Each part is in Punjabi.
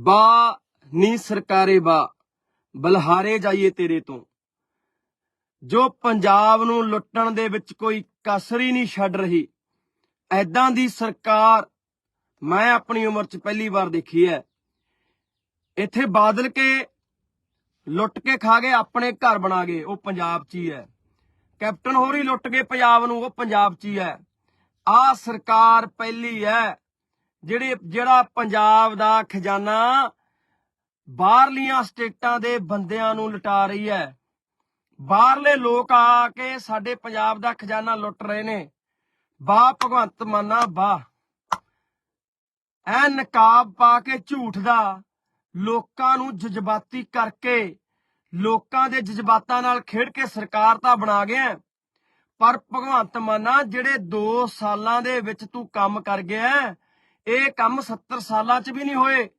ਬਾ ਨੀ ਸਰਕਾਰੇ ਬਾ, ਬਲਹਾਰੇ ਜਾਈਏ ਤੇਰੇ ਤੋਂ। ਜੋ ਪੰਜਾਬ ਨੂੰ ਲੁੱਟਣ ਦੇ ਵਿੱਚ ਕੋਈ ਕਸਰ ਹੀ ਨਹੀਂ ਛੱਡ ਰਹੀ ਐਦਾਂ ਦੀ ਸਰਕਾਰ ਮੈਂ ਆਪਣੀ ਉਮਰ 'ਚ ਪਹਿਲੀ ਵਾਰ ਦੇਖੀ ਹੈ। ਇੱਥੇ ਬਾਦਲ ਕੇ ਲੁੱਟ ਕੇ ਖਾ ਗਏ, ਆਪਣੇ ਘਰ ਬਣਾ ਗਏ, ਉਹ ਪੰਜਾਬ 'ਚ ਹੀ ਹੈ। ਕੈਪਟਨ ਹੋਰ ਹੀ ਲੁੱਟ ਗਏ ਪੰਜਾਬ ਨੂੰ, ਉਹ ਪੰਜਾਬ 'ਚ ਹੀ ਹੈ। ਆ ਸਰਕਾਰ ਪਹਿਲੀ ਹੈ। ਜਿਹੜੀ, ਜਿਹੜਾ ਪੰਜਾਬ ਦਾ ਖਜ਼ਾਨਾ ਬਾਹਰਲੀਆਂ ਸਟੇਟਾਂ ਦੇ ਬੰਦਿਆਂ ਨੂੰ ਲੁਟਾ ਰਹੀ ਹੈ। ਬਾਹਰਲੇ ਲੋਕ ਆ ਕੇ ਸਾਡੇ ਪੰਜਾਬ ਦਾ ਖਜ਼ਾਨਾ ਲੁੱਟ ਰਹੇ ਨੇ। ਬਾ ਭਗਵੰਤ ਮਾਨਾ ਬਾ ਐ ਨਕਾਬ ਪਾ ਕੇ ਝੂਠ ਦਾ ਲੋਕਾਂ ਨੂੰ ਜਜ਼ਬਾਤੀ ਕਰਕੇ, ਲੋਕਾਂ ਦੇ ਜਜ਼ਬਾਤਾਂ ਨਾਲ ਖੇਡ ਕੇ ਸਰਕਾਰ ਤਾਂ ਬਣਾ ਗਿਆ ਪਰ ਭਗਵੰਤ ਮਾਨਾ, ਜਿਹੜੇ 2 ਸਾਲਾਂ ਦੇ ਵਿੱਚ ਤੂੰ ਕੰਮ ਕਰ ਗਿਆ ਇਹ ਕੰਮ 70 ਸਾਲਾਂ 'ਚ ਵੀ ਨਹੀਂ ਹੋਏ।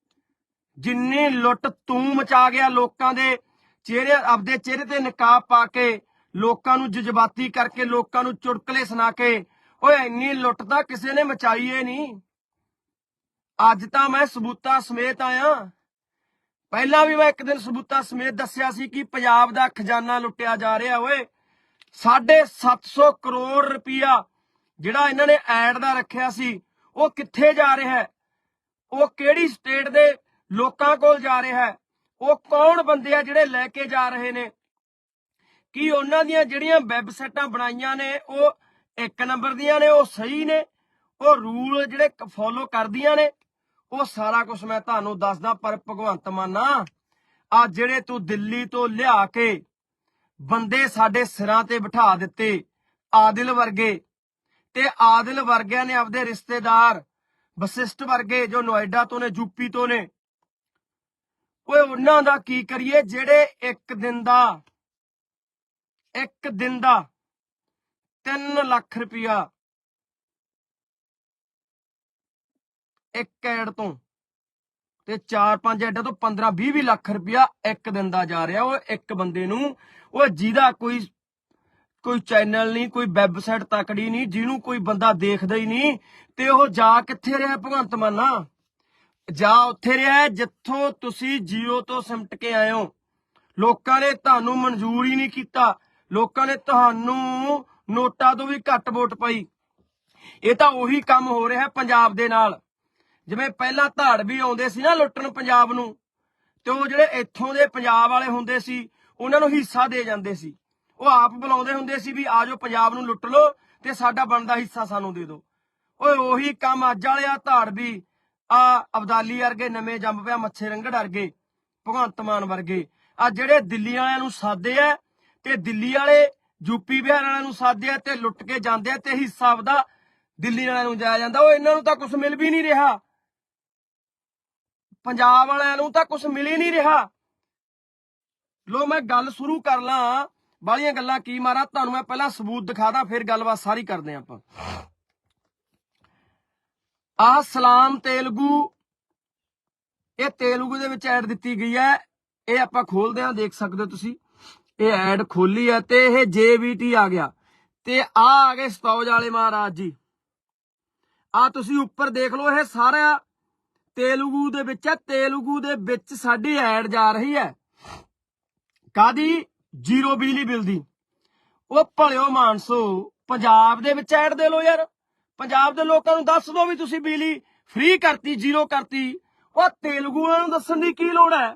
ਜਿੰਨੀ ਲੁੱਟ ਤੂੰ ਮਚਾ ਗਿਆ ਲੋਕਾਂ ਦੇ ਚਿਹਰੇ, ਆਪਦੇ ਚਿਹਰੇ ਤੇ ਨਕਾਬ ਪਾ ਕੇ, ਲੋਕਾਂ ਨੂੰ ਜਜ਼ਬਾਤੀ ਕਰਕੇ, ਲੋਕਾਂ ਨੂੰ ਚੁਟਕਲੇ ਸੁਣਾ ਕੇ, ਓਏ ਇੰਨੀ ਲੁੱਟ ਤਾਂ ਕਿਸੇ ਨੇ ਮਚਾਈ ਏ ਨਹੀਂ। ਅੱਜ ਤਾਂ ਮੈਂ ਸਬੂਤਾਂ ਸਮੇਤ ਆਇਆ। ਪਹਿਲਾਂ ਵੀ ਮੈਂ ਇੱਕ ਦਿਨ ਸਬੂਤਾਂ ਸਮੇਤ ਦੱਸਿਆ ਸੀ ਕਿ ਪੰਜਾਬ ਦਾ ਖਜ਼ਾਨਾ ਲੁੱਟਿਆ ਜਾ ਰਿਹਾ ਓਏ। 750 ਕਰੋੜ ਰੁਪਇਆ ਜਿਹੜਾ ਇਹਨਾਂ ਨੇ ਐਡ ਦਾ ਰੱਖਿਆ ਸੀ। ਉਹ ਕਿੱਥੇ ਜਾ ਰਿਹਾ ਹੈ? ਉਹ ਕਿਹੜੀ ਸਟੇਟ ਦੇ ਲੋਕਾਂ ਕੋਲ ਜਾ ਰਿਹਾ ਹੈ? ਉਹ ਕੌਣ ਬੰਦੇ ਆ ਜਿਹੜੇ ਲੈ ਕੇ ਜਾ ਰਹੇ ਨੇ? ਕੀ ਉਹਨਾਂ ਦੀਆਂ ਜਿਹੜੀਆਂ ਵੈਬਸਾਈਟਾਂ ਬਣਾਈਆਂ ਨੇ, ਉਹ ਇੱਕ ਨੰਬਰ ਦੀਆਂ ਨੇ, ਉਹ ਸਹੀ ਨੇ? ਉਹ ਰੂਲ ਜਿਹੜੇ ਫੋਲੋ ਕਰਦੀਆਂ ਨੇ? ਉਹ ਸਾਰਾ ਕੁਝ ਮੈਂ ਤੁਹਾਨੂੰ ਦੱਸਦਾ, ਪਰ ਭਗਵੰਤ ਮਾਨਾ ਆ ਜਿਹੜੇ ਤੂੰ ਦਿੱਲੀ ਤੋਂ ਲਿਆ ਕੇ ਬੰਦੇ ਸਾਡੇ ਸਿਰਾਂ ਤੇ ਬਿਠਾ ਦਿੱਤੇ, ਆਦਿਲ ਵਰਗੇ ਤੇ ਆਦਿਲ ਵਰਗਿਆਂ ਨੇ ਆਪਦੇ ਰਿਸ਼ਤੇਦਾਰ ਵਸਿਸ਼ਟ ਵਰਗੇ ਜੋ ਨੋਇਡਾ ਤੋਂ ਨੇ, ਯੂਪੀ ਤੋਂ ਨੇ, ਓਏ ਉਹਨਾਂ ਦਾ ਕੀ ਕਰੀਏ? ਜਿਹੜੇ ਇੱਕ ਦਿਨ ਦਾ, ਇੱਕ ਦਿਨ ਦਾ 3 ਲੱਖ ਰੁਪਇਆ ਇੱਕ ਐਡ ਤੋਂ ਤੇ 4-5 ਐਡਾਂ ਤੋਂ 15-20 ਲੱਖ ਰੁਪਇਆ ਇੱਕ ਦਿਨ ਦਾ ਜਾ ਰਿਹਾ ਉਹ ਇੱਕ ਬੰਦੇ ਨੂੰ। ਉਹ ਜਿਹਦਾ ਕੋਈ ਕੋਈ ਚੈਨਲ ਨਹੀਂ, ਕੋਈ ਵੈਬਸਾਈਟ ਤਕੜੀ ਨਹੀਂ, ਜਿਹਨੂੰ ਕੋਈ ਬੰਦਾ ਦੇਖਦਾ ਹੀ ਨਹੀਂ, ਤੇ ਉਹ ਜਾ ਕਿੱਥੇ ਰਿਹਾ ਭਗਵੰਤ ਮਾਨਾ ਜਾ ਉੱਥੇ ਰਿਹਾ ਜਿੱਥੋਂ ਤੁਸੀਂ ਜੀਓ ਤੋਂ ਸਿਮਟ ਕੇ ਆਏ ਹੋ। ਲੋਕਾਂ ਨੇ ਤੁਹਾਨੂੰ ਮਨਜ਼ੂਰ ਹੀ ਨਹੀਂ ਕੀਤਾ। ਲੋਕਾਂ ਨੇ ਤੁਹਾਨੂੰ ਨੋਟਾਂ ਤੋਂ ਵੀ ਘੱਟ ਵੋਟ ਪਾਈ। ਇਹ ਤਾਂ ਉਹੀ ਕੰਮ ਹੋ ਰਿਹਾ ਪੰਜਾਬ ਦੇ ਨਾਲ। ਜਿਵੇਂ ਪਹਿਲਾਂ ਧਾੜ ਵੀ ਆਉਂਦੇ ਸੀ ਨਾ ਲੁੱਟਣ ਪੰਜਾਬ ਨੂੰ, ਤੇ ਉਹ ਜਿਹੜੇ ਇੱਥੋਂ ਦੇ ਪੰਜਾਬ ਵਾਲੇ ਹੁੰਦੇ ਸੀ, ਉਹਨਾਂ ਨੂੰ ਹਿੱਸਾ ਦੇ ਜਾਂਦੇ ਸੀ। ਉਹ ਆਪ ਬੁਲਾਉਂਦੇ ਹੁੰਦੇ ਸੀ ਵੀ ਆਜੋ ਪੰਜਾਬ ਨੂੰ ਲੁੱਟ ਲਓ ਤੇ ਸਾਡਾ ਬਣਦਾ ਹਿੱਸਾ ਸਾਨੂੰ ਦੇ ਦਿਓ। ਓਏ ਉਹੀ ਕੰਮ ਅੱਜ ਵਾਲਿਆ ਧਾੜ ਵੀ ਆ ਅਬਦਾਲੀ ਵਰਗੇ ਨਵੇਂ ਜੰਮ ਪਿਆ ਮੱਛੇ ਰੰਗੜ ਵਰਗੇ, ਭਗਵੰਤ ਮਾਨ ਵਰਗੇ। ਆ ਜਿਹੜੇ ਦਿੱਲੀ ਵਾਲਿਆਂ ਨੂੰ ਸਾਦੇ ਆ ਤੇ ਦਿੱਲੀ ਵਾਲੇ ਯੂਪੀ ਬਿਹਾਰ ਵਾਲਿਆਂ ਨੂੰ ਸਾਦੇ ਆ ਤੇ ਲੁੱਟ ਕੇ ਜਾਂਦੇ ਆ ਤੇ ਹਿੱਸਾ ਆਪਦਾ ਦਿੱਲੀ ਵਾਲਿਆਂ ਨੂੰ ਜਾਇਆ ਜਾਂਦਾ। ਉਹ ਇਹਨਾਂ ਨੂੰ ਤਾਂ ਕੁਝ ਮਿਲ ਵੀ ਨਹੀਂ ਰਿਹਾ। ਪੰਜਾਬ ਵਾਲਿਆਂ ਨੂੰ ਤਾਂ ਕੁਝ ਮਿਲ ਹੀ ਨਹੀਂ ਰਿਹਾ। ਲੋ ਮੈਂ ਗੱਲ ਸ਼ੁਰੂ ਕਰ ਲਾਂ। ਬਾਲੀਆਂ ਗੱਲਾਂ ਕੀ ਮਾਰਾਂ? ਤੁਹਾਨੂੰ ਮੈਂ ਪਹਿਲਾਂ ਸਬੂਤ ਦਿਖਾਦਾ, ਫਿਰ ਗੱਲਬਾਤ ਸਾਰੀ ਕਰਦੇ ਆਪਾਂ। ਆ ਸਲਾਮ ਤੇਲਗੂ। ਇਹ ਤੇਲਗੂ ਦੇ ਵਿੱਚ ਐਡ ਦਿੱਤੀ ਗਈ ਹੈ। ਇਹ ਆਪਾਂ ਖੋਲਦੇ ਹਾਂ ਦੇਖ ਸਕਦੇ ਹੋ ਤੁਸੀਂ। ਇਹ ਐਡ ਖੋਲੀ ਹੈ ਤੇ ਇਹ JVT ਆ ਗਿਆ। ਤੇ ਆ ਆ ਗਏ ਸਤੌਜ ਵਾਲੇ ਮਹਾਰਾਜ ਜੀ। ਆ ਤੁਸੀਂ ਉੱਪਰ ਦੇਖ ਲਓ, ਇਹ ਸਾਰਾ ਤੇਲਗੂ ਦੇ ਵਿੱਚ ਹੈ। ਤੇਲਗੂ ਦੇ ਵਿੱਚ ਸਾਡੀ ਐਡ ਜਾ ਰਹੀ ਹੈ। ਕਾਦੀ ਜ਼ੀਰੋ ਬਿਜਲੀ ਬਿੱਲ ਦੀ। ਉਹ ਭਲਿਓ ਮਾਨਸੋ, ਪੰਜਾਬ ਦੇ ਵਿੱਚ ਐਡ ਦੇ ਲੋ ਯਾਰ। ਪੰਜਾਬ ਦੇ ਲੋਕਾਂ ਨੂੰ ਦੱਸ ਦੋ ਵੀ ਤੁਸੀਂ ਬਿਜਲੀ ਫ੍ਰੀ ਕਰਤੀ, ਜ਼ੀਰੋ ਕਰਤੀ। ਉਹ ਤੇਲਗੂ ਨੂੰ ਦੱਸਣ ਦੀ ਕੀ ਲੋੜ ਹੈ?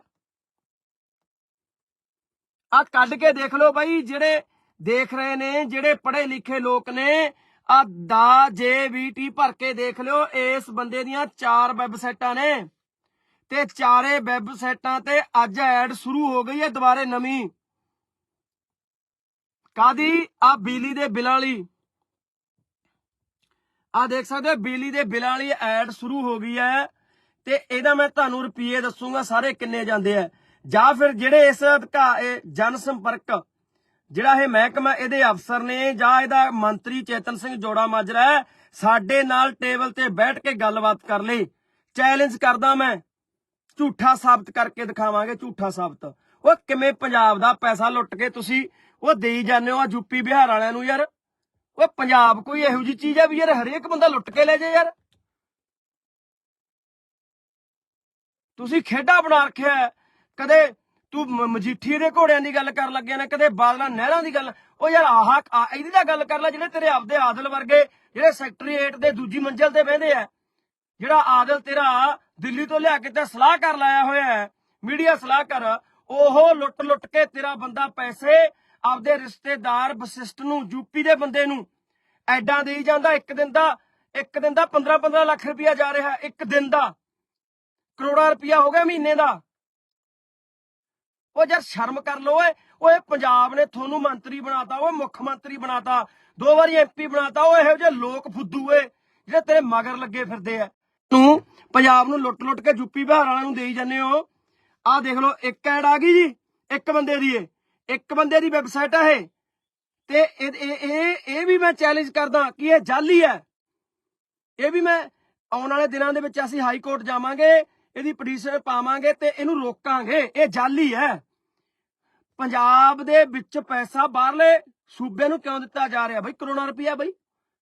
ਆ ਕੱਢ ਕੇ ਦੇਖ ਲਓ ਬਾਈ, ਜਿਹੜੇ ਦੇਖ ਰਹੇ ਨੇ, ਜਿਹੜੇ ਪੜ੍ਹੇ ਲਿਖੇ ਲੋਕ ਨੇ ਆ ਦਾ ਜੇਵੀਟੀ ਭਰ ਕੇ ਦੇਖ ਲਿਓ, ਇਸ ਬੰਦੇ ਦੀਆਂ ਚਾਰ ਵੈਬਸਾਈਟਾਂ ਨੇ। ਤੇ ਚਾਰੇ ਵੈਬਸਾਈਟਾਂ ਤੇ ਅੱਜ ਐਡ ਸ਼ੁਰੂ ਹੋ ਗਈ ਹੈ, ਦੁਬਾਰੇ ਨਵੀਂ। ਕਾਦੀ? ਆ ਬਿਜਲੀ ਦੇ ਬਿੱਲਾਂ ਵਾਲੀ। ਆ ਦੇਖ ਸਕਦੇ ਹੋ, ਬਿਜਲੀ ਦੇ ਬਿੱਲਾਂ ਵਾਲੀ ਐਡ ਸ਼ੁਰੂ ਹੋ ਗਈ ਹੈ। ਤੇ ਇਹਦਾ ਮੈਂ ਤੁਹਾਨੂੰ ਰੁਪਏ ਦੱਸੂਗਾ ਸਾਰੇ ਕਿੰਨੇ ਜਾਂਦੇ ਆ। ਜਾਂ ਫਿਰ ਜਿਹੜੇ ਇਸ ਜਨ ਸੰਪਰਕ ਜਿਹੜਾ ਇਹ ਮਹਿਕਮਾ, ਇਹਦੇ ਅਫਸਰ ਨੇ ਜਾਂ ਇਹਦਾ ਮੰਤਰੀ ਚੇਤਨ ਸਿੰਘ ਜੋੜਾ ਮਾਜਰਾ ਹੈ, ਸਾਡੇ ਨਾਲ ਟੇਬਲ ਤੇ ਬੈਠ ਕੇ ਗੱਲਬਾਤ ਕਰ ਲਈ। ਚੈਲੰਜ ਕਰਦਾ ਮੈਂ। ਝੂਠਾ ਸਾਬਤ ਕਰਕੇ ਦਿਖਾਵਾਂਗੇ, ਝੂਠਾ ਸਾਬਤ। ਉਹ ਕਿਵੇਂ ਪੰਜਾਬ ਦਾ ਪੈਸਾ ਲੁੱਟ ਕੇ ਤੁਸੀਂ ਉਹ ਦੇਈ ਜਾਂਦੇ ਹੋ ਆ ਯੂਪੀ ਬਿਹਾਰ ਵਾਲਿਆਂ ਨੂੰ ਯਾਰ। ਉਹ ਪੰਜਾਬ ਕੋਈ ਇਹੋ ਜੀ ਚੀਜ਼ ਹੈ ਵੀ ਯਾਰ ਹਰੇਕ ਬੰਦਾ ਲੁੱਟ ਕੇ ਲੈ ਜਾਏ ਯਾਰ। ਤੁਸੀਂ ਖੇਡਾ ਬਣਾ ਰੱਖਿਆ ਕਦੇ ਤੂੰ ਮ- ਦੇ ਘੋੜਿਆਂ ਦੀ ਗੱਲ ਕਰਨ ਲੱਗਿਆ ਨੇ, ਕਦੇ ਬਾਦਲਾਂ ਨਹਿਰਾਂ ਦੀ ਗੱਲ। ਉਹ ਯਾਰ ਆਹ ਇਹਦੀ ਤਾਂ ਗੱਲ ਕਰ ਲੈ ਜਿਹੜੇ ਤੇਰੇ ਆਪਦੇ ਆਦਲ ਵਰਗੇ, ਜਿਹੜੇ ਸੈਕਟਰੀ 8 ਦੇ ਦੂਜੀ ਮੰਜ਼ਲ ਤੇ ਬਹਿੰਦੇ ਆ। ਜਿਹੜਾ ਆਦਲ ਤੇਰਾ ਦਿੱਲੀ ਤੋਂ ਲਿਆ ਕੇ ਤੇ ਸਲਾਹ ਕਰ ਲਾਇਆ ਹੋਇਆ ਹੈ, ਮੀਡੀਆ ਸਲਾਹਕਾਰ, ਉਹ ਲੁੱਟ ਲੁੱਟ ਕੇ ਤੇਰਾ ਬੰਦਾ ਪੈਸੇ ਆਪਦੇ ਰਿਸ਼ਤੇਦਾਰ ਵਸਿਸ਼ਟ ਨੂੰ ਯੂਪੀ ਦੇ ਬੰਦੇ ਨੂੰ ਐਡਾਂ ਦੇਈ ਜਾਂਦਾ। ਇੱਕ ਦਿਨ ਦਾ, ਇੱਕ ਦਿਨ ਦਾ 15 15 ਲੱਖ ਰੁਪਇਆ ਜਾ ਰਿਹਾ ਇੱਕ ਦਿਨ ਦਾ। ਕਰੋੜਾ ਰੁਪਇਆ ਹੋ ਗਿਆ ਮਹੀਨੇ ਦਾ। ਉਹ ਯਾਰ ਸ਼ਰਮ ਕਰ ਲੋ ਓਏ ਓਏ ਪੰਜਾਬ ਨੇ ਤੁਹਾਨੂੰ ਮੰਤਰੀ ਬਣਾਤਾ, ਓਏ ਮੁੱਖ ਮੰਤਰੀ ਬਣਾਤਾ, ਦੋ ਵਾਰੀ ਐਮਪੀ ਬਣਾਤਾ, ਓਏ ਇਹੋ ਜਿਹੇ ਲੋਕ ਫੁੱਦੂ ਏ ਜਿਹੜੇ ਤੇਰੇ ਮਗਰ ਲੱਗੇ ਫਿਰਦੇ ਆ। ਤੂੰ ਪੰਜਾਬ ਨੂੰ ਲੁੱਟ ਲੁੱਟ ਕੇ ਯੂਪੀ ਬਿਹਾਰ ਵਾਲਿਆਂ ਨੂੰ ਦੇਈ ਜਾਂਦੇ ਹੋ। ਆਹ ਦੇਖ ਲਓ, ਇੱਕ ਐਡ ਆ ਗਈ ਜੀ, ਇੱਕ ਬੰਦੇ ਦੀ ਏ। ਇੱਕ ਬੰਦੇ ਦੀ ਵੈਬਸਾਈਟ ਆ ਇਹ। ਤੇ ਇਹ ਇਹ, ਇਹ- ਵੀ ਮੈਂ ਚੈਲੰਜ ਕਰਦਾ ਕਿ ਇਹ ਜਾਲੀ ਹੈ। ਇਹ ਵੀ ਮੈਂ ਆਉਣ ਵਾਲੇ ਦਿਨਾਂ ਦੇ ਵਿੱਚ ਅਸੀਂ ਹਾਈ ਕੋਰਟ ਜਾਵਾਂਗੇ, ਇਹਦੀ ਪਟੀਸ਼ਨ ਪਾਵਾਂਗੇ ਤੇ ਇਹਨੂੰ ਰੋਕਾਂਗੇ। ਇਹ ਜਾਲੀ ਹੈ। ਪੰਜਾਬ ਦੇ ਵਿੱਚ ਪੈਸਾ ਬਾਹਰਲੇ ਸੂਬੇ ਨੂੰ ਕਿਉਂ ਦਿੱਤਾ ਜਾ ਰਿਹਾ? ਬਈ ਕਰੋਨਾ ਰੁਪਇਆ ਬਈ।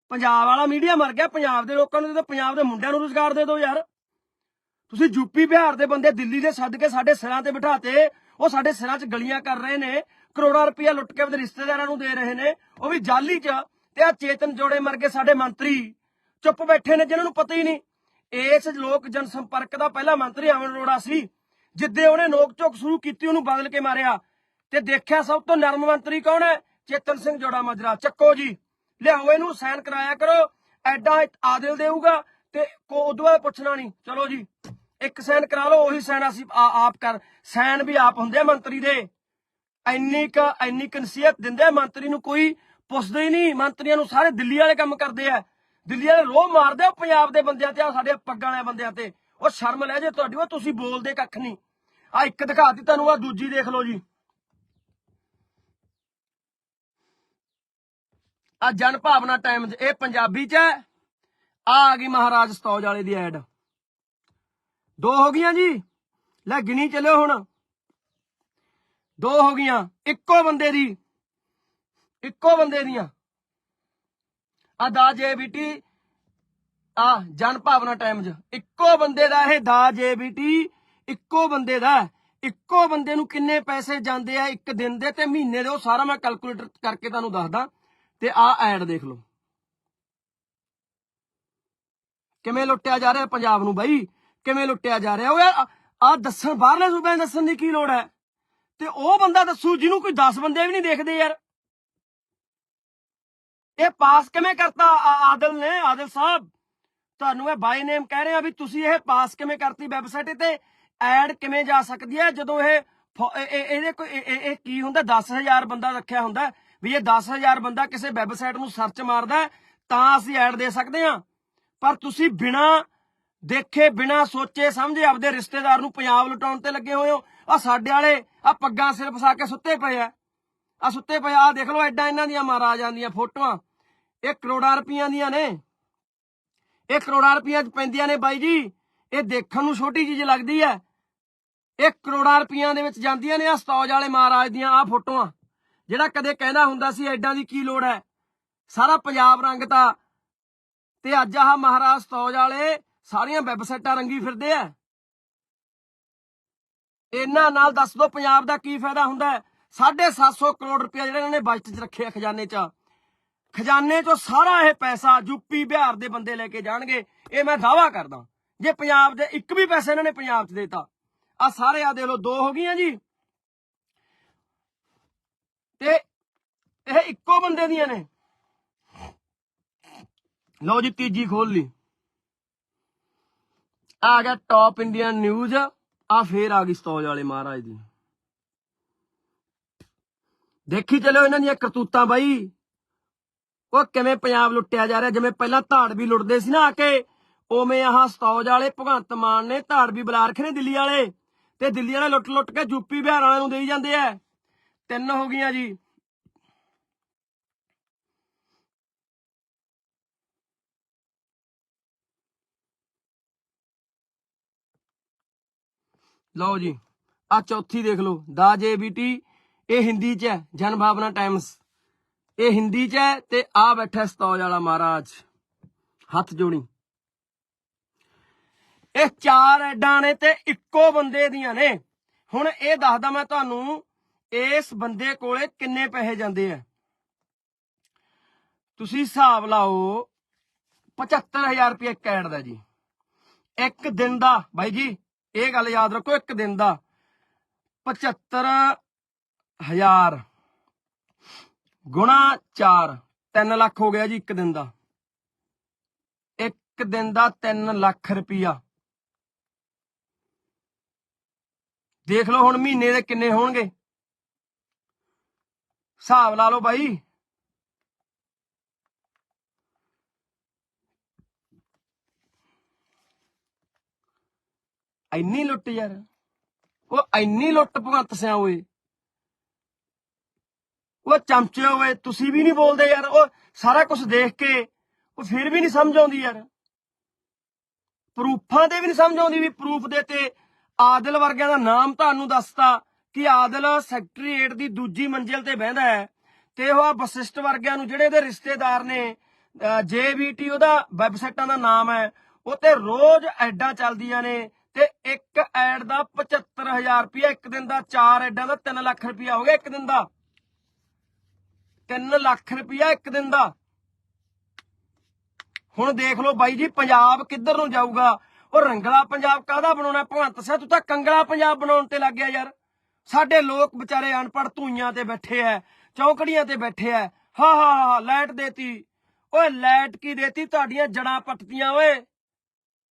ਪੰਜਾਬ ਵਾਲਾ ਮੀਡੀਆ ਮਰ ਗਿਆ। ਪੰਜਾਬ ਦੇ ਲੋਕਾਂ ਨੂੰ ਦੇ ਪੰਜਾਬ ਦੇ ਮੁੰਡਿਆਂ ਨੂੰ ਰੁਜ਼ਗਾਰ ਦੇ ਦਿਓ ਯਾਰ। ਤੁਸੀਂ ਯੂਪੀ ਬਿਹਾਰ ਦੇ ਬੰਦੇ ਦਿੱਲੀ ਦੇ ਸੱਦ ਕੇ ਸਾਡੇ ਸਿਰਾਂ ਤੇ ਬਿਠਾਤੇ ਉਹ ਸਾਡੇ ਸਿਰਾਂ 'ਚ ਗਲੀਆਂ ਕਰ ਰਹੇ ਨੇ, ਕਰੋੜਾਂ ਰੁਪਇਆ ਲੁੱਟ ਕੇ ਆਪਣੇ ਰਿਸ਼ਤੇਦਾਰਾਂ ਨੂੰ ਦੇ ਰਹੇ ਨੇ, ਉਹ ਵੀ ਜਾਲੀ 'ਚ, ਤੇ ਆ ਚੇਤਨ ਜੋੜੇ ਮਰ ਗਏ ਸਾਡੇ ਮੰਤਰੀ। ਚੁੱਪ ਬੈਠੇ ਨੇ ਜਿਨ੍ਹਾਂ ਨੂੰ ਪਤਾ ਹੀ ਨਹੀਂ। ਇਸ ਲੋਕ ਜਨਸੰਪਰਕ ਦਾ ਪਹਿਲਾ ਮੰਤਰੀ ਅਮਨ ਅਰੋੜਾ ਸੀ, ਜਿੱਦੇ ਉਹਨੇ ਨੋਕ ਝੋਕ ਸ਼ੁਰੂ ਕੀਤੀ, ਉਹਨੂੰ ਬਦਲ ਕੇ ਮਾਰਿਆ। ਤੇ ਦੇਖਿਆ ਸਭ ਤੋਂ ਨਰਮ ਮੰਤਰੀ ਕੌਣ ਹੈ? ਚੇਤਨ ਸਿੰਘ ਜੋੜਾ ਮਾਜਰਾ। ਚੱਕੋ ਜੀ, ਲਿਆਓ ਇਹਨੂੰ, ਸਾਈਨ ਕਰਾਇਆ ਕਰੋ, ਐਡਾ ਆਦਿਲ ਦੇਊਗਾ, ਤੇ ਕੋ ਉਦੋਂ ਬਾਅਦ ਪੁੱਛਣਾ ਨਹੀਂ। ਚਲੋ ਜੀ। ਇੱਕ ਸਾਈਨ ਕਰਾ ਲਓ, ਉਹੀ ਸਾਈਨ ਅਸੀਂ ਆਪ ਕਰ, ਸਾਈਨ ਵੀ ਆਪ ਹੁੰਦੇ ਆ ਮੰਤਰੀ ਦੇ। ਇੰਨੀ ਕ, ਇੰਨੀ ਕਨਸੀਅਤ ਦਿੰਦੇ ਆ ਮੰਤਰੀ ਨੂੰ ਕੋਈ ਪੁੱਛਦੇ ਹੀ ਨਹੀਂ। ਮੰਤਰੀਆਂ ਨੂੰ ਸਾਰੇ ਦਿੱਲੀ ਵਾਲੇ ਕੰਮ ਕਰਦੇ ਆ। ਦਿੱਲੀ ਵਾਲੇ ਰੋਹ ਮਾਰਦੇ ਆ ਪੰਜਾਬ ਦੇ ਬੰਦਿਆਂ ਤੇ ਆ ਸਾਡੇ ਪੱਗਾਂ ਵਾਲੇ ਬੰਦਿਆਂ ਤੇ। ਉਹ ਸ਼ਰਮ ਲੈ ਜੇ ਤੁਹਾਡੀ, ਉਹ ਤੁਸੀਂ ਬੋਲਦੇ ਕੱਖ ਨਹੀਂ। ਆ ਇੱਕ ਦਿਖਾਤੀ ਤੁਹਾਨੂੰ ਆ ਦੂਜੀ ਦੇਖ ਲਓ ਜੀ। ਆ ਜਨ ਭਾਵਨਾ ਟਾਈਮ ਇਹ ਪੰਜਾਬੀ ਚ ਹੈ। ਆ ਆ ਗਈ ਮਹਾਰਾਜ ਸਤੌਜ ਵਾਲੇ ਦੀ ਐਡ। ਦੋ ਹੋ ਗਈਆਂ ਜੀ? ਲੈ ਗਿਣੀ ਚੱਲਿਓ ਹੁਣ। ਦੋ ਹੋ ਗਈਆਂ, ਇੱਕੋ ਬੰਦੇ ਦੀ। ਇੱਕੋ ਬੰਦੇ ਦੀਆਂ। ਆ ਦਾ ਜੇਬੀਟੀ ਆ ਜਨ ਭਾਵਨਾ ਟਾਈਮਜ਼ ਇੱਕੋ ਬੰਦੇ ਦਾ ਇਹ ਦਾ ਜੇਬੀਟੀ ਇੱਕੋ ਬੰਦੇ ਦਾ। ਇੱਕੋ ਬੰਦੇ ਨੂੰ ਕਿੰਨੇ ਪੈਸੇ ਜਾਂਦੇ ਆ ਇੱਕ ਦਿਨ ਦੇ ਤੇ ਮਹੀਨੇ ਦੇ, ਉਹ ਸਾਰਾ ਮੈਂ ਕੈਲਕੂਲੇਟਰ ਕਰਕੇ ਤੁਹਾਨੂੰ ਦੱਸਦਾ। ਤੇ ਆ ਐਡ ਦੇਖ ਲਓ। ਕਿਵੇਂ ਲੁੱਟਿਆ ਜਾ ਰਿਹਾ ਪੰਜਾਬ ਨੂੰ ਬਾਈ? ਕਿਵੇਂ ਲੁੱਟਿਆ ਜਾ ਰਿਹਾ? ਓਏ, ਆ ਦੱਸਣ, ਬਾਹਰਲੇ ਸੂਬਿਆਂ ਨੂੰ ਦੱਸਣ ਦੀ ਕੀ ਲੋੜ ਹੈ? ਤੇ ਉਹ ਬੰਦਾ ਦੱਸੂ, ਜਿਹਨੂੰ ਕੋਈ 10 ਬੰਦੇ ਵੀ ਨਹੀਂ ਦੇਖਦੇ ਯਾਰ। ਇਹ ਪਾਸ ਕਿਵੇਂ ਕਰਤਾ ਆਦਲ ਨੇ? ਆਦਲ ਸਾਹਿਬ, ਤੁਹਾਨੂੰ ਇਹ ਬਾਈ ਨੇਮ ਕਹਿ ਰਿਹਾ ਵੀ ਤੁਸੀਂ ਇਹ ਪਾਸ ਕਿਵੇਂ ਕਰਤੀ ਵੈਬਸਾਈਟ ਤੇ? ਐਡ ਕਿਵੇਂ ਜਾ ਸਕਦੀ ਹੈ? ਜਦੋਂ ਇਹ ਇਹਦੇ ਕੋਈ ਇਹ- ਕੀ ਹੁੰਦਾ? 10000 ਬੰਦਾ ਰੱਖਿਆ ਹੁੰਦਾ ਵੀ ਇਹ 10000 ਬੰਦਾ ਕਿਸੇ ਵੈਬਸਾਈਟ ਨੂੰ ਸਰਚ ਮਾਰਦਾ ਤਾਂ ਅਸੀਂ ਐਡ ਦੇ ਸਕਦੇ ਹਾਂ। ਪਰ ਤੁਸੀਂ ਬਿਨਾ ਦੇਖੇ ਬਿਨਾ ਸੋਚੇ ਸਮਝੇ ਆਪਦੇ ਰਿਸ਼ਤੇਦਾਰ ਨੂੰ ਪੰਜਾਬ ਲੁਟਾਉਣ ਤੇ ਲੱਗੇ ਹੋਏ ਹੋ। ਆ ਸਾਡੇ ਵਾਲੇ ਆ ਪੱਗਾਂ ਸਿਰ ਫਸਾ ਕੇ ਸੁੱਤੇ ਪਏ ਆ। ਆ ਸੁੱਤੇ ਪਏ ਆ ਦੇਖ ਲਓ ਐਡਾ ਇਹਨਾਂ ਦੀਆਂ ਮਹਾਰਾਜਾਂ ਦੀਆਂ ਫੋਟੋਆਂ। ਇਹ ਕਰੋੜਾਂ ਰੁਪਈਆਂ ਦੀਆਂ ਨੇ। ਇਹ ਕਰੋੜਾਂ ਰੁਪਈਆਂ ਚ ਪੈਂਦੀਆਂ ਨੇ ਬਾਈ ਜੀ। ਇਹ ਦੇਖਣ ਨੂੰ ਛੋਟੀ ਚੀਜ਼ ਲੱਗਦੀ ਹੈ। ਇਹ ਕਰੋੜਾਂ ਰੁਪਈਆਂ ਦੇ ਵਿੱਚ ਜਾਂਦੀਆਂ ਨੇ ਆ ਸਤੌਜ ਵਾਲੇ ਮਹਾਰਾਜ ਦੀਆਂ ਆ ਫੋਟੋਆਂ। ਜਿਹੜਾ ਕਦੇ ਕਹਿੰਦਾ ਹੁੰਦਾ ਸੀ ਐਡਾਂ ਦੀ ਕੀ ਲੋੜ ਹੈ? ਸਾਰਾ ਪੰਜਾਬ ਰੰਗਤਾ। ਤੇ ਅੱਜ ਆਹ ਮਹਾਰਾਜ ਸਤੌਜ ਵਾਲੇ ਸਾਰੀਆਂ ਵੈਬਸਾਈਟਾਂ ਰੰਗੀ ਫਿਰਦੇ ਆ। ਇਹਨਾਂ ਨਾਲ ਦੱਸ ਦੋ, ਪੰਜਾਬ ਦਾ ਕੀ ਫਾਇਦਾ ਹੁੰਦਾ ਹੈ? 750 ਕਰੋੜ ਰੁਪਇਆ ਜਿਹੜਾ ਇਹਨਾਂ ਨੇ ਬਜਟ 'ਚ ਰੱਖਿਆ ਖਜ਼ਾਨੇ 'ਚ। ਖਜ਼ਾਨੇ 'ਚੋਂ ਸਾਰਾ ਇਹ ਪੈਸਾ ਯੂਪੀ ਬਿਹਾਰ ਦੇ ਬੰਦੇ ਲੈ ਕੇ ਜਾਣਗੇ। ਇਹ ਮੈਂ ਦਾਵਾ ਕਰਦਾ ਜੇ ਪੰਜਾਬ ਦੇ ਇੱਕ ਵੀ ਪੈਸਾ ਇਹਨਾਂ ਨੇ ਪੰਜਾਬ 'ਚ ਦੇਤਾ। ਆ ਸਾਰੇ ਆ ਦੇ ਲੋ ਦੋ ਹੋ ਗਈਆਂ ਜੀ। ਤੇ ਇਹ ਇੱਕੋ ਬੰਦੇ ਦੀਆਂ ਨੇ। ਲਓ ਜੀ, ਤੀਜੀ ਖੋਲ ਲਈ। ਆ ਗਿਆ ਟੌਪ ਇੰਡੀਅਨ ਨਿਊਜ਼ ਆ ਫੇਰ ਆ ਗਈ ਸਤੌਜ ਵਾਲੇ ਮਹਾਰਾਜ ਦੀ। ਦੇਖੀ ਚਲੋ ਇਹਨਾਂ ਦੀਆਂ ਕਰਤੂਤਾਂ ਬਾਈ। ਉਹ ਕਿਵੇਂ ਪੰਜਾਬ ਲੁੱਟਿਆ ਜਾ ਰਿਹਾ, ਜਿਵੇਂ ਪਹਿਲਾਂ ਧਾੜ ਵੀ ਲੁੱਟਦੇ ਸੀ ਨਾ ਆ ਕੇ, ਉਵੇਂ ਆਹ ਸਤੌਜ ਵਾਲੇ ਭਗਵੰਤ ਮਾਨ ਨੇ ਧਾੜ ਵੀ ਬੁਲਾ ਰੱਖੇ ਨੇ ਦਿੱਲੀ ਵਾਲੇ। ਤੇ ਦਿੱਲੀ ਵਾਲੇ ਲੁੱਟ ਲੁੱਟ ਕੇ ਯੂਪੀ ਬਿਹਾਰ ਵਾਲਿਆਂ ਨੂੰ ਦੇਈ ਜਾਂਦੇ ਆ। ਤਿੰਨ ਹੋ ਗਈਆਂ ਜੀ। ਲਓ ਜੀ ਆ ਚੌਥੀ ਦੇਖ ਲਓ, ਦਾ ਜੇਬੀਟੀ ਇਹ ਹਿੰਦੀ ਚ ਹੈ, ਜਨ ਭਾਵਨਾ ਟਾਈਮਸ ਇਹ ਹਿੰਦੀ ਚ ਹੈ ਤੇ ਆ ਬੈਠਾ ਸਤੌਜ ਵਾਲਾ ਮਹਾਰਾਜ, ਹੱਥ ਜੋੜੀ। ਇਹ ਚਾਰ ਐਡਾਂ ਨੇ ਤੇ ਇੱਕੋ ਬੰਦੇ ਦੀਆਂ ਨੇ। ਹੁਣ ਇਹ ਦੱਸਦਾ ਮੈਂ ਤੁਹਾਨੂੰ, ਇਸ ਬੰਦੇ ਕੋਲੇ ਕਿੰਨੇ ਪੈਸੇ ਜਾਂਦੇ ਆ। ਤੁਸੀਂ ਹਿਸਾਬ ਲਾਓ 75000 ਰੁਪਏ ਇੱਕ ਐਡ ਦਾ ਜੀ। ਇੱਕ ਦਿਨ ਦਾ, ਬਾਈ ਜੀ ਇਹ ਗੱਲ ਯਾਦ ਰੱਖੋ, ਇੱਕ ਦਿਨ ਦਾ। 75000 ਗੁਣਾ 4 3 ਲੱਖ ਹੋ ਗਿਆ ਜੀ ਇੱਕ ਦਿਨ ਦਾ। ਇੱਕ ਦਿਨ ਦਾ 3 ਲੱਖ ਰੁਪਇਆ ਦੇਖ ਲਓ ਹੁਣ ਮਹੀਨੇ ਦੇ ਕਿੰਨੇ ਹੋਣਗੇ। ਹਿਸਾਬ ਲਾ ਲਓ ਬਾਈ। ਇੰਨੀ ਲੁੱਟ ਯਾਰ। ਉਹ ਇੰਨੀ ਲੁੱਟ ਭਗਤ ਸਿਆ ਓਏ। ਉਹ ਚਮਚੇ ਹੋਏ ਤੁਸੀਂ ਵੀ ਨਹੀਂ ਬੋਲਦੇ ਯਾਰ। ਉਹ ਸਾਰਾ ਕੁਝ ਦੇਖ ਕੇ, ਉਹ ਫਿਰ ਵੀ ਨਹੀਂ ਸਮਝ ਆਉਂਦੀ ਯਾਰ। ਪ੍ਰੂਫਾਂ ਤੇ ਵੀ ਨਹੀਂ ਸਮਝ ਆਉਂਦੀ ਵੀ ਪ੍ਰੂਫ ਦੇ ਤੇ ਆਦਲ ਵਰਗਿਆਂ ਦਾ ਨਾਮ ਤੁਹਾਨੂੰ ਦੱਸਤਾ ਕਿ ਆਦਲ ਸੈਕਟਰੀਏਟ ਦੀ ਦੂਜੀ ਮੰਜ਼ਿਲ ਤੇ ਬਹਿੰਦਾ ਹੈ ਤੇ ਉਹ ਆ ਵਸਿਸ਼ਟ ਵਰਗਿਆਂ ਨੂੰ ਜਿਹੜੇ ਇਹਦੇ ਰਿਸ਼ਤੇਦਾਰ ਨੇ ਜੇਬੀਟੀ ਉਹਦਾ ਵੈਬਸਾਈਟਾਂ ਦਾ ਨਾਮ ਹੈ, ਉਹ ਤੇ ਰੋਜ਼ ਐਡਾਂ ਚੱਲਦੀਆਂ ਨੇ ਇੱਕ ਐਡ ਦਾ 75000 ਰੁਪਇਆ ਇੱਕ ਦਿਨ ਦਾ ਚਾਰ ਐਡਾਂ ਦਾ 3 ਲੱਖ ਰੁਪਇਆ ਹੋ ਗਿਆ ਇੱਕ ਦਿਨ ਦਾ। 3 ਲੱਖ ਰੁਪਇਆ ਇੱਕ ਦਿਨ ਦਾ। ਹੁਣ ਦੇਖ ਲਓ ਬਾਈ ਜੀ, ਪੰਜਾਬ ਕਿੱਧਰ ਨੂੰ ਜਾਊਗਾ? ਉਹ ਰੰਗਲਾ ਪੰਜਾਬ ਕਾਹਦਾ ਬਣਾਉਣਾ? ਭਗਵੰਤ ਸਿੰਘ, ਤੂੰ ਤਾਂ ਕੰਗਲਾ ਪੰਜਾਬ ਬਣਾਉਣ ਤੇ ਲੱਗ ਗਿਆ ਯਾਰ। ਸਾਡੇ ਲੋਕ ਵਿਚਾਰੇ ਅਨਪੜ ਧੂਈਆਂ ਤੇ ਬੈਠੇ ਐ, ਚੌਕੜੀਆਂ ਤੇ ਬੈਠੇ ਐ। ਹਾ ਹਾ ਹਾ, ਲਾਈਟ ਦੇਤੀ। ਓਏ, ਲਾਈਟ ਕੀ ਦੇਤੀ? ਤੁਹਾਡੀਆਂ ਜੜਾਂ ਪੱਟਤੀਆਂ ਓਏ।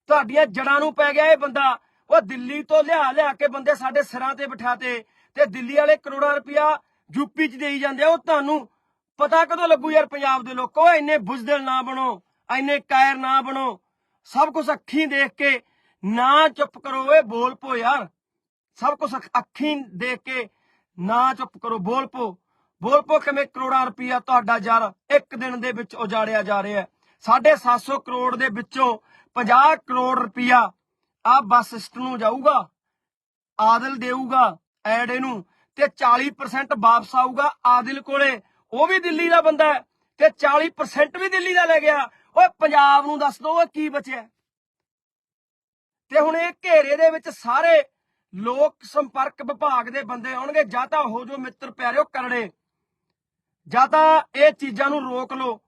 ਤੁਹਾਡੀਆਂ ਜੜਾਂ ਨੂੰ ਪੈ ਗਿਆ ਇਹ ਬੰਦਾ। ਉਹ ਦਿੱਲੀ ਤੋਂ ਲਿਆ ਲਿਆ ਕੇ ਬੰਦੇ ਸਾਡੇ ਸਿਰਾਂ ਤੇ ਬਿਠਾਤੇ ਤੇ ਦਿੱਲੀ ਵਾਲੇ ਕਰੋੜਾਂ ਰੁਪਇਆ ਯੂਪੀ ਚ ਦੇਈ ਜਾਂਦੇ ਆ। ਉਹ ਤੁਹਾਨੂੰ ਪਤਾ ਕਦੋਂ ਲੱਗੂ ਯਾਰ ਪੰਜਾਬ ਦੇ ਲੋਕੋ? ਇੰਨੇ ਬੁਜ਼ਦਿਲ ਨਾ ਬਣੋ, ਇੰਨੇ ਕਾਇਰ ਨਾ ਬਣੋ। ਸਭ ਕੁਝ ਅੱਖੀਂ ਦੇਖ ਕੇ ਨਾ ਚੁੱਪ ਕਰੋ, ਓਏ ਬੋਲ ਪੋ ਯਾਰ। ਸਭ ਕੁਝ ਅੱਖੀਂ ਦੇਖ ਕੇ ਨਾ ਚੁੱਪ ਕਰੋ, ਬੋਲ ਪੋ। ਬੋਲ ਪੋ ਕਿਵੇਂ ਕਰੋੜਾਂ ਰੁਪਇਆ ਤੁਹਾਡਾ ਯਾਰ ਇੱਕ ਦਿਨ ਦੇ ਵਿੱਚ ਉਜਾੜਿਆ ਜਾ ਰਿਹਾ। ਹੈ 750 ਕਰੋੜ ਦੇ ਵਿੱਚੋਂ 50 ਕਰੋੜ ਰੁਪਇਆ ਆ ਬੱਸ ਸਿਸਟਮ ਨੂੰ ਜਾਊਗਾ, ਆਦਲ ਦੇਊਗਾ ਐਡ ਇਹਨੂੰ ਤੇ 40% ਵਾਪਸ ਆਊਗਾ ਆਦਿਲ ਕੋਲੇ। ਉਹ ਵੀ ਦਿੱਲੀ ਦਾ ਬੰਦਾ ਹੈ ਤੇ 40% ਵੀ ਦਿੱਲੀ ਦਾ ਲੈ ਗਿਆ। ਓਏ ਪੰਜਾਬ ਨੂੰ ਦੱਸ ਦੋ ਕੀ ਬਚਿਆ ਤੇ ਹੁਣ ਇਹ ਘੇਰੇ ਦੇ ਵਿੱਚ ਸਾਰੇ ਲੋਕ ਸੰਪਰਕ ਵਿਭਾਗ ਦੇ ਬੰਦੇ ਆਉਣਗੇ, ਜਾਂ ਤਾਂ ਹੋ ਜੋ ਮਿੱਤਰ ਪਿਆਰਿਓ ਕਰੜੇ, ਜਾਂ ਤਾਂ ਇਹ ਚੀਜ਼ਾਂ ਨੂੰ ਰੋਕ ਲਓ,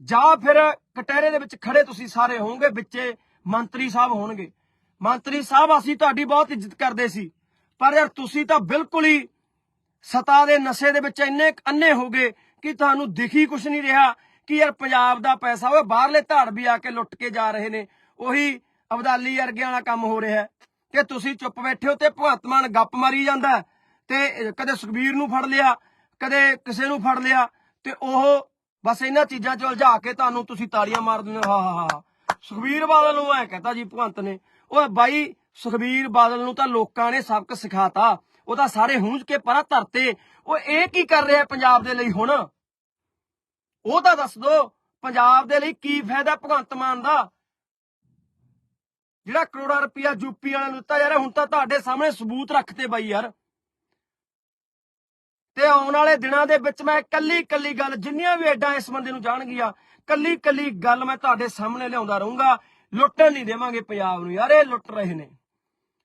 ਜਾਂ ਫਿਰ ਕਟਹਿਰੇ ਦੇ ਵਿੱਚ ਖੜੇ ਤੁਸੀਂ ਸਾਰੇ ਹੋਵੋਗੇ, ਵਿੱਚੇ ਮੰਤਰੀ ਸਾਹਿਬ ਹੋਣਗੇ। ਮੰਤਰੀ ਸਾਹਿਬ, ਅਸੀਂ ਤੁਹਾਡੀ ਬਹੁਤ ਇੱਜ਼ਤ ਕਰਦੇ ਸੀ। ਪਰ ਯਾਰ, ਤੁਸੀਂ ਤਾਂ ਬਿਲਕੁਲ ਹੀ ਸਤਾ ਦੇ ਨਸ਼ੇ ਦੇ ਵਿੱਚ ਇੰਨੇ ਕੁ ਅੰਨੇ ਹੋ ਗਏ ਕਿ ਤੁਹਾਨੂੰ ਦਿਖੀ ਕੁਛ ਨਹੀਂ ਰਿਹਾ ਕਿ ਯਾਰ ਪੰਜਾਬ ਦਾ ਪੈਸਾ ਉਹ ਬਾਹਰਲੇ ਧਾੜ ਵੀ ਆ ਕੇ ਲੁੱਟ ਕੇ ਜਾ ਰਹੇ ਨੇ। ਉਹੀ ਅਬਦਾਲੀ ਵਰਗਿਆਂ ਵਾਲਾ ਕੰਮ ਹੋ ਰਿਹਾ ਹੈ। ਤੇ ਤੁਸੀਂ ਚੁੱਪ ਬੈਠੇ ਹੋ ਤੇ ਭਗਵੰਤ ਮਾਨ ਗੱਪ ਮਾਰੀ ਜਾਂਦਾ ਤੇ ਕਦੇ ਸੁਖਬੀਰ ਨੂੰ ਫੜ ਲਿਆ, ਕਦੇ ਕਿਸੇ ਨੂੰ ਫੜ ਲਿਆ ਤੇ ਉਹ ਬਸ ਇਹਨਾਂ ਚੀਜ਼ਾਂ 'ਚ ਉਲਝਾ ਕੇ ਤੁਹਾਨੂੰ ਤੁਸੀਂ ਤਾੜੀਆਂ ਮਾਰ ਦਿੰਦੇ ਹੋ, ਹਾ ਹਾ ਹਾ। ਸੁਖਬੀਰ ਬਾਦਲ ਨੂੰ ਐ ਕਹਤਾ ਜੀ ਭਗਵੰਤ ਨੇ ਓਏ ਬਾਈ, ਸੁਖਬੀਰ ਬਾਦਲ ਨੂੰ ਤਾਂ ਲੋਕਾਂ ਨੇ ਸਬਕ ਸਿਖਾਤਾ। ਉਹ ਤਾਂ ਸਾਰੇ ਹੂੰਝ ਕੇ ਪਰਾਂ ਧਰਤੇ। ਉਹ ਇਹ ਕੀ ਕਰ ਰਿਹਾ ਪੰਜਾਬ ਦੇ ਲਈ ਹੁਣ? ਉਹ ਤਾਂ ਦੱਸ ਦੋ, ਪੰਜਾਬ ਦੇ ਲਈ ਕੀ ਫਾਇਦਾ ਭਗਵੰਤ ਮਾਨ ਦਾ? ਜਿਹੜਾ ਕਰੋੜਾਂ ਰੁਪਇਆ ਯੂਪੀ ਵਾਲਿਆਂ ਨੂੰ ਦਿੱਤਾ ਯਾਰ ਹੁਣ ਤਾਂ ਤੁਹਾਡੇ ਸਾਹਮਣੇ ਸਬੂਤ ਰੱਖਤੇ ਬਾਈ ਯਾਰ। ਤੇ ਆਉਣ ਵਾਲੇ ਦਿਨਾਂ ਦੇ ਵਿੱਚ ਮੈਂ ਕੱਲੀ ਕੱਲੀ ਗੱਲ, ਜਿੰਨੀਆਂ ਵੀ ਐਡਾਂ ਇਸ ਬੰਦੇ ਨੂੰ ਜਾਣਗੀਆਂ ਕੱਲੀ ਕੱਲੀ ਗੱਲ ਮੈਂ ਤੁਹਾਡੇ ਸਾਹਮਣੇ ਲਿਆਉਂਦਾ ਰਹੂੰਗਾ। ਲੁੱਟਣ ਨਹੀਂ ਦੇਵਾਂਗੇ ਪੰਜਾਬ ਨੂੰ ਯਾਰ, ਇਹ ਲੁੱਟ ਰਹੇ ਨੇ।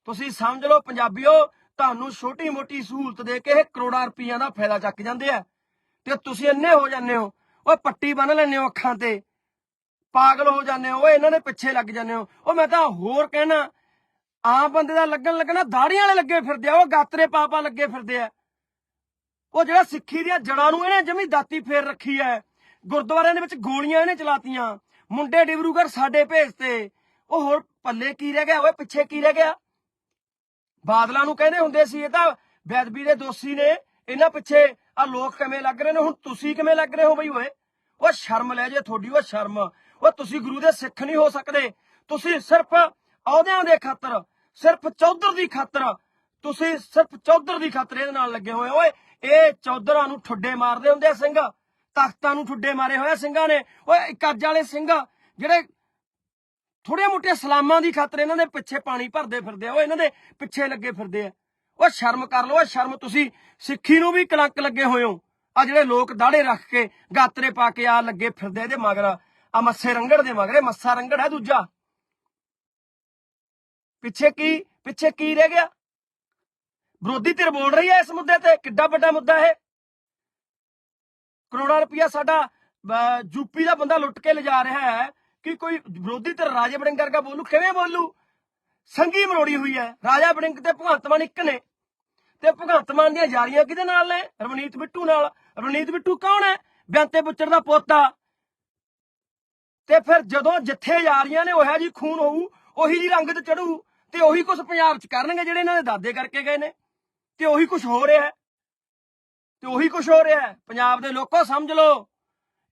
ਤੁਸੀਂ ਸਮਝ ਲਓ ਪੰਜਾਬੀਓ, ਤੁਹਾਨੂੰ ਛੋਟੀ ਮੋਟੀ ਸਹੂਲਤ ਦੇ ਕੇ ਇਹ ਕਰੋੜਾਂ ਰੁਪਈਆ ਦਾ ਫਾਇਦਾ ਚੱਕ ਜਾਂਦੇ ਆ। ਤੇ ਤੁਸੀਂ ਇੰਨੇ ਹੋ ਜਾਂਦੇ ਹੋ ਓਏ ਪੱਟੀ ਬੰਨ ਲੈਂਦੇ ਹੋ ਅੱਖਾਂ ਤੇ। ਪਾਗਲ ਹੋ ਜਾਂਦੇ ਹੋ, ਉਹ ਇਹਨਾਂ ਦੇ ਪਿੱਛੇ ਲੱਗ ਜਾਂਦੇ ਹੋ। ਉਹ ਮੈਂ ਤਾਂ ਹੋਰ ਕਹਿਣਾ, ਆਮ ਬੰਦੇ ਦਾ ਲੱਗਣ ਲੱਗਣਾ, ਦਾੜੀਆਂ ਵਾਲੇ ਲੱਗੇ ਫਿਰਦੇ ਆ, ਉਹ ਗਾਤਰੇ ਪਾਪਾ ਲੱਗੇ ਫਿਰਦੇ ਆ। ਉਹ ਜਿਹੜਾ ਸਿੱਖੀ ਦੀਆਂ ਜੜਾਂ ਨੂੰ ਇਹਨੇ ਜਮੀ ਦਾਤੀ ਫੇਰ ਰੱਖੀ ਐ ਗੁਰਦੁਆਰਿਆਂ ਦੇ ਵਿੱਚ ਗੋਲੀਆਂ ਇਹਨੇ ਚਲਾਤੀਆਂ। ਮੁੰਡੇ ਡਿਬਰੂਗੜ੍ਹ ਸਾਡੇ ਭੇਜ ਤੇ। ਉਹ ਹੋਰ ਪੱਲੇ ਕੀ ਰਹਿ ਗਿਆ? ਓਏ, ਪਿੱਛੇ ਕੀ ਰਹਿ ਗਿਆ? ਬਾਦਲਾਂ ਨੂੰ ਕਹਿੰਦੇ ਹੁੰਦੇ ਸੀ ਇਹ ਤਾਂ ਬੈਦਬੀ ਦੇ ਦੋਸ਼ੀ ਨੇ। ਇਹਨਾਂ ਪਿੱਛੇ ਆ ਲੋਕ ਕਿਵੇਂ ਲੱਗ ਰਹੇ ਨੇ? ਹੁਣ ਤੁਸੀਂ ਕਿਵੇਂ ਲੱਗ ਰਹੇ ਹੋ ਬਈ ਓਏ? ਉਹ ਸ਼ਰਮ ਲੈ ਜੇ ਤੁਹਾਡੀ ਉਹ ਸ਼ਰਮ। ਉਹ ਤੁਸੀਂ ਗੁਰੂ ਦੇ ਸਿੱਖ ਨਹੀਂ ਹੋ ਸਕਦੇ। ਤੁਸੀਂ ਸਿਰਫ ਅਹੁਦਿਆਂ ਦੇ ਖਾਤਰ, ਸਿਰਫ ਚੌਧਰ ਦੀ ਖਾਤਰ, ਤੁਸੀਂ ਸਿਰਫ ਚੌਧਰ ਦੀ ਖਾਤਰ ਇਹਦੇ ਨਾਲ ਲੱਗੇ ਹੋਏ ਓਏ, ਇਹ ਚੌਧਰਾਂ ਨੂੰ ਠੁੱਡੇ ਮਾਰਦੇ ਹੁੰਦੇ ਆ ਸਿੰਘ। ਤਖਤਾਂ ਨੂੰ ਠੁੱਡੇ ਮਾਰੇ ਹੋਏ ਸਿੰਘਾਂ ਨੇ। ਓਏ ਕੱਜ ਵਾਲੇ ਸਿੰਘ ਜਿਹੜੇ ਥੋੜੇ ਮੋਟੇ ਸਲਾਮਾਂ ਦੀ ਖਾਤਰ ਇਹਨਾਂ ਦੇ ਪਿੱਛੇ ਪਾਣੀ ਭਰਦੇ ਫਿਰਦੇ ਆ। ਉਹ ਇਹਨਾਂ ਦੇ ਪਿੱਛੇ ਲੱਗੇ ਫਿਰਦੇ ਆ। ਉਹ ਸ਼ਰਮ ਕਰ ਲਓ ਉਹ ਸ਼ਰਮ। ਤੁਸੀਂ ਸਿੱਖੀ ਨੂੰ ਵੀ ਕਲੰਕ ਲੱਗੇ ਹੋਏ ਹੋ। ਆ ਜਿਹੜੇ ਲੋਕ ਦਾੜੇ ਰੱਖ ਕੇ ਗਾਤਰੇ ਪਾ ਕੇ ਆ ਲੱਗੇ ਫਿਰਦੇ ਇਹਦੇ ਮਗਰ। ਆ ਮੱਸੇ ਰੰਗੜ ਦੇ ਮਗਰੇ ਮੱਸਾ ਰੰਗੜ ਹੈ ਦੂਜਾ। ਪਿੱਛੇ ਕੀ ਪਿੱਛੇ ਕੀ ਰਹਿ ਗਿਆ? ਵਿਰੋਧੀ ਧਿਰ ਬੋਲ ਰਹੀ ਹੈ ਇਸ ਮੁੱਦੇ ਤੇ, ਕਿੱਡਾ ਵੱਡਾ ਮੁੱਦਾ ਇਹ? ਕਰੋੜਾਂ ਰੁਪਇਆ ਸਾਡਾ ਯੂਪੀ ਦਾ ਬੰਦਾ ਲੁੱਟ ਕੇ ਲਿਜਾ ਰਿਹਾ ਹੈ ਕਿ ਕੋਈ ਵਿਰੋਧੀ ਧਿਰ ਰਾਜੇ ਵੜਿੰਗ ਵਰਗਾ ਬੋਲੂ, ਕਿਵੇਂ ਬੋਲੂ? ਸੰਗੀ ਮਰੋੜੀ ਹੋਈ ਹੈ, ਰਾਜਾ ਵੜਿੰਗ ਤੇ ਭਗਵੰਤ ਮਾਨ ਇੱਕ ਨੇ। ਤੇ ਭਗਵੰਤ ਮਾਨ ਦੀਆਂ ਯਾਰੀਆਂ ਕਿਹਦੇ ਨਾਲ ਨੇ? ਰਵਨੀਤ ਬਿੱਟੂ ਨਾਲ। ਰਵਨੀਤ ਬਿੱਟੂ ਕੌਣ ਹੈ? ਬਿਆੰਤੇ ਬੁੱਚੜ ਦਾ ਪੋਤਾ। ਤੇ ਫਿਰ ਜਦੋਂ ਜਿੱਥੇ ਯਾਰੀਆਂ ਨੇ, ਉਹੋ ਜੀ ਖੂਨ ਹੋਊ, ਉਹੀ ਜੀ ਰੰਗ ਤੇ ਚੜੂ ਤੇ ਉਹੀ ਕੁਝ ਪੰਜਾਬ 'ਚ ਕਰਨਗੇ ਜਿਹੜੇ ਇਹਨਾਂ ਦੇ ਦਾਦੇ ਕਰਕੇ ਗਏ ਨੇ। ਤੇ ਉਹੀ ਕੁਝ ਹੋ ਰਿਹਾ ਹੈ। ਤੇ ਉਹੀ ਕੁਝ ਹੋ ਰਿਹਾ ਹੈ। ਪੰਜਾਬ ਦੇ ਲੋਕੋ, ਸਮਝ ਲਓ।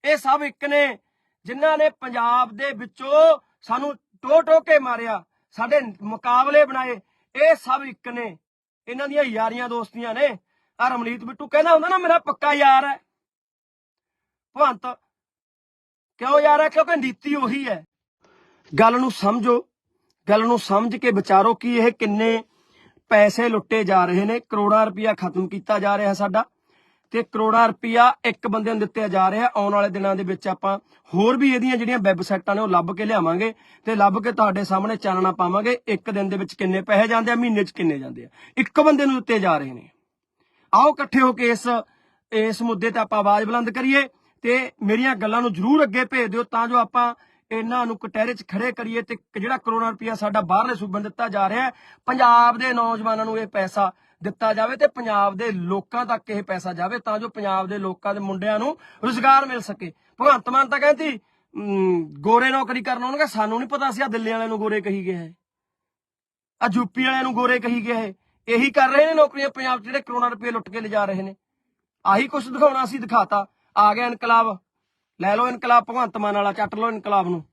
ਇਹ ਸਭ ਇੱਕ ਨੇ, ਜਿਨ੍ਹਾਂ ਨੇ ਪੰਜਾਬ ਦੇ ਵਿੱਚੋਂ ਸਾਨੂੰ ਟੋ ਟੋ ਕੇ ਮਾਰਿਆ, ਸਾਡੇ ਮੁਕਾਬਲੇ ਬਣਾਏ। ਇਹ ਸਭ ਇੱਕ ਨੇ। ਇਹਨਾਂ ਦੀਆਂ ਯਾਰੀਆਂ ਦੋਸਤੀਆਂ ਨੇ। ਆ ਰਮਨੀਤ ਬਿੱਟੂ ਕਹਿੰਦਾ ਹੁੰਦਾ ਨਾ, ਮੇਰਾ ਪੱਕਾ ਯਾਰ ਹੈ। ਭਵੰਤ, ਕਿਉਂ ਯਾਰ ਹੈ? ਕਿਉਂਕਿ ਨੀਤੀ ਉਹੀ ਹੈ। ਗੱਲ ਨੂੰ ਸਮਝੋ। ਗੱਲ ਨੂੰ ਸਮਝ ਕੇ ਵਿਚਾਰੋ ਕਿ ਇਹ ਕਿੰਨੇ ਪੈਸੇ ਲੁੱਟੇ ਜਾ ਰਹੇ ਨੇ। ਕਰੋੜਾਂ ਰੁਪਇਆ ਖਤਮ ਕੀਤਾ ਜਾ ਰਿਹਾ ਸਾਡਾ। ਤੇ ਕਰੋੜਾਂ ਰੁਪਇਆ ਇੱਕ ਬੰਦੇ ਨੂੰ ਦਿੱਤੇ ਜਾ ਰਿਹਾ। ਆਉਣ ਵਾਲੇ ਦਿਨਾਂ ਦੇ ਵਿੱਚ ਆਪਾਂ ਹੋਰ ਵੀ ਇਹਦੀਆਂ ਜਿਹੜੀਆਂ ਵੈਬਸਾਈਟਾਂ ਨੇ ਉਹ ਲੱਭ ਕੇ ਲਿਆਵਾਂਗੇ ਤੇ ਲੱਭ ਕੇ ਤੁਹਾਡੇ ਸਾਹਮਣੇ ਚਾਨਣਾ ਪਾਵਾਂਗੇ। ਇੱਕ ਦਿਨ ਦੇ ਵਿੱਚ ਕਿੰਨੇ ਪੈਸੇ ਜਾਂਦੇ ਆ, ਮਹੀਨੇ 'ਚ ਕਿੰਨੇ ਜਾਂਦੇ ਆ। ਇੱਕ ਬੰਦੇ ਨੂੰ ਦਿੱਤੇ ਜਾ ਰਹੇ ਨੇ। ਆਓ ਇਕੱਠੇ ਹੋ ਕੇ ਇਸ ਇਸ ਮੁੱਦੇ ਤੇ ਆਪਾਂ ਆਵਾਜ਼ ਬੁਲੰਦ ਕਰੀਏ ਤੇ ਮੇਰੀਆਂ ਗੱਲਾਂ ਨੂੰ ਜਰੂਰ ਅੱਗੇ ਭੇਜ ਦਿਓ ਤਾਂ ਜੋ ਆਪਾਂ ਇਹਨਾਂ ਨੂੰ ਕਟਹਿਰੇ 'ਚ ਖੜੇ ਕਰੀਏ ਤੇ ਜਿਹੜਾ ਕਰੋਨਾ ਰੁਪਇਆ ਸਾਡਾ ਬਾਹਰਲੇ ਸੂਬਿਆਂ ਨੂੰ ਦਿੱਤਾ ਜਾ ਰਿਹਾ ਹੈ। ਪੰਜਾਬ ਦੇ ਨੌਜਵਾਨਾਂ ਨੂੰ ਇਹ ਪੈਸਾ ਦਿੱਤਾ ਜਾਵੇ ਤੇ ਪੰਜਾਬ ਦੇ ਲੋਕਾਂ ਤੱਕ ਇਹ ਪੈਸਾ ਜਾਵੇ ਤਾਂ ਜੋ ਪੰਜਾਬ ਦੇ ਲੋਕਾਂ ਦੇ ਮੁੰਡਿਆਂ ਨੂੰ ਰੁਜ਼ਗਾਰ ਮਿਲ ਸਕੇ। ਭਗਵੰਤ ਮਾਨ ਤਾਂ ਕਹਿੰਦੀ ਅਮ, ਗੋਰੇ ਨੌਕਰੀ ਕਰਨ ਆਉਣਗੇ ਸਾਨੂੰ ਨਹੀਂ ਪਤਾ ਸੀ ਆ ਦਿੱਲੀ ਵਾਲਿਆਂ ਨੂੰ ਗੋਰੇ ਕਹੀ ਗਏ ਹੈ। ਆ ਯੂਪੀ ਵਾਲਿਆਂ ਨੂੰ ਗੋਰੇ ਕਹੀ ਗਏ ਹੈ। ਇਹੀ ਕਰ ਰਹੇ ਨੇ ਨੌਕਰੀਆਂ ਪੰਜਾਬ 'ਚ ਜਿਹੜੇ ਕਰੋਨਾ ਰੁਪਏ ਲੁੱਟ ਕੇ ਲਿਜਾ ਰਹੇ ਨੇ। ਆਹੀ ਕੁਝ ਦਿਖਾਉਣਾ ਸੀ ਦਿਖਾਤਾ। ਆ ਗਿਆ ਇਨਕਲਾਬ। ਲੈ ਲਓ ਇਨਕਲਾਬ ਭਗਵੰਤ ਮਾਨ ਵਾਲਾ ਚੱਟ ਲਓ ਇਨਕਲਾਬ ਨੂੰ।